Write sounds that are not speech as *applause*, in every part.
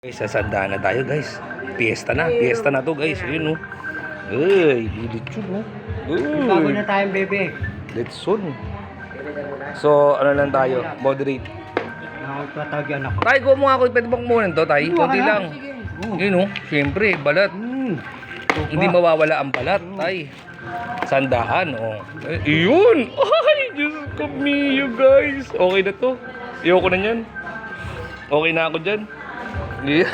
Guys, sasanda na tayo guys. Fiesta na, fiesta na to guys. Yun oh. Uy, lilitsyon oh. Bago na tayong bebe. litson. So, ano lang tayo, moderate. Nakapatagyan ako. Tay, ko mo ako, pwede bang kumunin to, tay? Kumuha Kunti na. lang. Yun oh, syempre, balat. Hmm. Hindi mawawala ang balat, tay. Sandaan, oh. Eh, yun! Ay, Diyos ko mio, guys. Okay na to. Ayoko na yan. Okay na ako dyan. Yeah.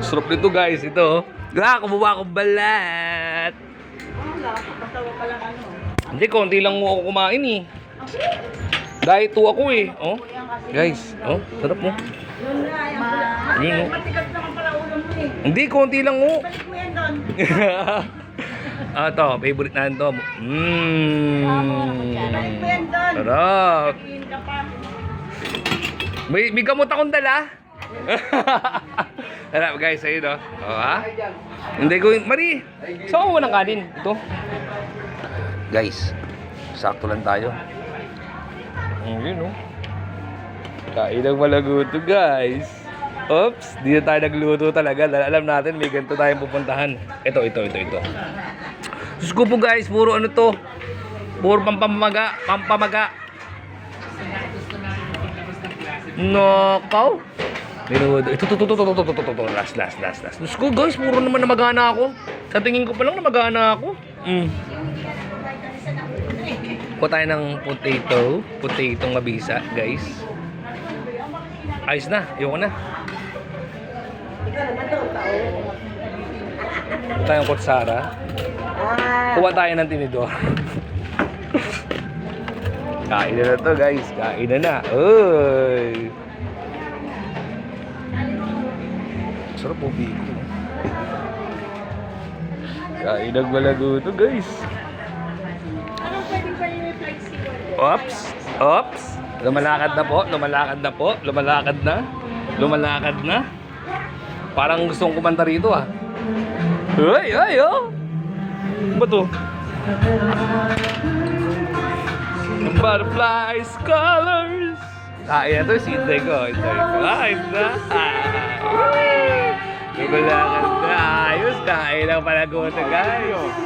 Sarap nito, guys. Ito, oh. Ah, kumuha akong balat. Hindi, konti lang mo ako kumain eh. Diet 2 ako eh. Oh. Guys, oh, sarap mo. Yun, oh. Matigas naman pala ulo mo eh. Hindi, konti lang oh. Balik mo yan doon. *laughs* ah, to, favorite na to. Mmm. Balik mo yan doon. Sarap. Pa. May, may gamot akong dala. *laughs* Sarap guys, ayun oh. Oh, ha? Hindi ko, Mari, saan ko ng kanin? Ito. Guys, sakto lang tayo. Mm, yun oh. Kain ng malaguto guys. Oops, di na tayo nagluto talaga. Alam natin may ganito tayong pupuntahan. Ito, ito, ito, ito. Diyos ko po guys, puro ano to. Puro pampamaga, pampamaga. Nakaw. Minudo. Ninood. Ito, ito, ito, ito, ito, ito, ito, ito, last, last, last, last. Diyos ko, guys, puro naman namagana ako. Sa tingin ko pa lang namagana ako. Mm. Kuha tayo ng potato, potato mabisa, guys. Ayos na, ayoko na. Kuha tayo ng kutsara. Kuha tayo ng tinidor. *laughs* Kain na to, guys. Kain na na. Uy! Sarap po, biko. Kain ng malaguto, guys. Anong pwedeng pa yung flexible? Ops! Ops! Lumalakad na po, lumalakad na po, lumalakad na. Lumalakad na. Parang gustong kumanta rito ah. Ay, ay, oh! Ano Ba to? Butterflies, colors. Ah, yan to, si Inday ko. Inday ko. Ah, Inday. Ah. Bulacan na. Ayos, kain ang palagot guys.